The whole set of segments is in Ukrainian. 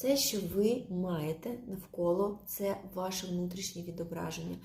Все, що ви маєте навколо, це ваше внутрішнє відображення.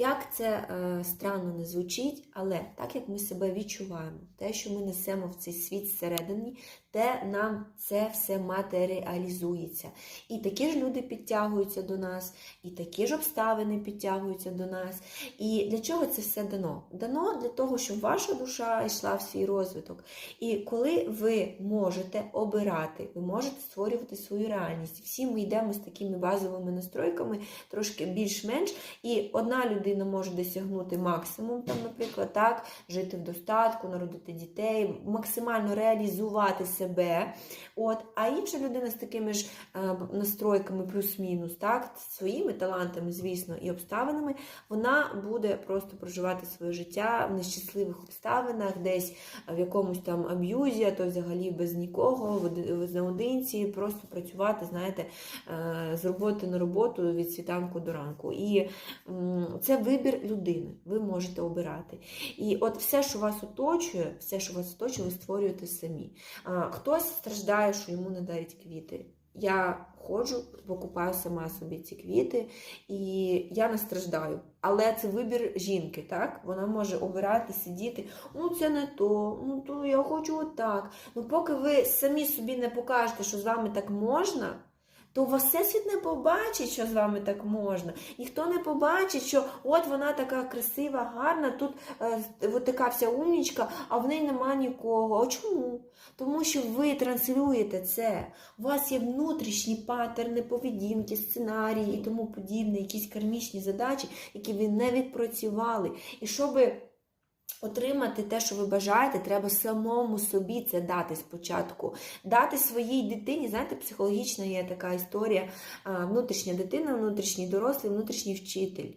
Як це е, странно не звучить, але так як ми себе відчуваємо, те, що ми несемо в цей світ всередині, те нам це все матеріалізується. І такі ж люди підтягуються до нас, і такі ж обставини підтягуються до нас. І для чого це все дано? Дано для того, щоб ваша душа йшла в свій розвиток. І коли ви можете обирати, ви можете створювати свою реальність. Всі ми йдемо з такими базовими настройками, трошки більш-менш, і одна людина може досягнути максимум, там, наприклад, так, жити в достатку, народити дітей, максимально реалізувати себе. От, а інша людина з такими ж е, настройками, плюс-мінус, так, своїми талантами, звісно, і обставинами, вона буде просто проживати своє життя в нещасливих обставинах, десь в якомусь там аб'юзі, а то взагалі без нікого, наодинці, просто працювати, знаєте, е, з роботи на роботу від світанку до ранку. І це вибір людини. Ви можете обирати. І от все, що вас оточує, все, що вас оточує, ви створюєте самі. Хтось страждає, що йому не дають квіти. Я ходжу, покупаю сама собі ці квіти, і я не страждаю. Але це вибір жінки, так? Вона може обирати, сидіти. Ну, це не то, ну то я хочу отак. Ну, поки ви самі собі не покажете, що з вами так можна. То всесвіт не побачить, що з вами так можна. Ніхто не побачить, що от вона така красива, гарна, тут е, от така вся умнічка, а в неї нема нікого. А чому? Тому що ви транслюєте це. У вас є внутрішні паттерни, поведінки, сценарії і тому подібне, якісь кармічні задачі, які ви не відпрацювали. І щоби Отримати те, що ви бажаєте, треба самому собі це дати спочатку. Дати своїй дитині, знаєте, психологічна є така історія: внутрішня дитина, внутрішній дорослий, внутрішній вчитель.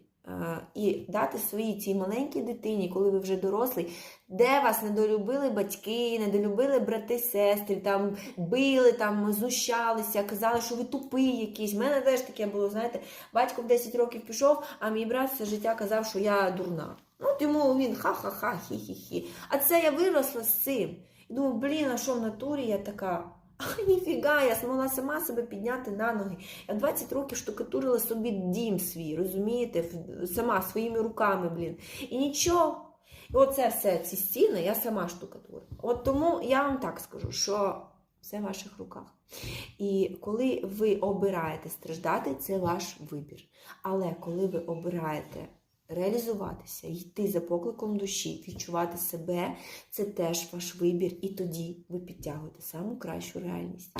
І дати своїй цій маленькій дитині, коли ви вже дорослий, де вас недолюбили батьки, недолюбили брати, сестри, там били, там знущалися, казали, що ви тупий якийсь. У мене теж таке було, знаєте, батько в 10 років пішов, а мій брат все життя казав, що я дурна. Ну, от йому він ха-ха-ха, хі-хі-хі. А це я виросла з цим. І думаю, блін, а що в натурі я така? А ніфіга, я змогла сама себе підняти на ноги. Я 20 років штукатурила собі дім свій, розумієте, сама своїми руками, блін. І нічого. І оце все, ці стіни, я сама штукатурила. От тому я вам так скажу, що все в ваших руках. І коли ви обираєте страждати, це ваш вибір. Але коли ви обираєте реалізуватися, йти за покликом душі, відчувати себе, це теж ваш вибір, і тоді ви підтягуєте саму кращу реальність.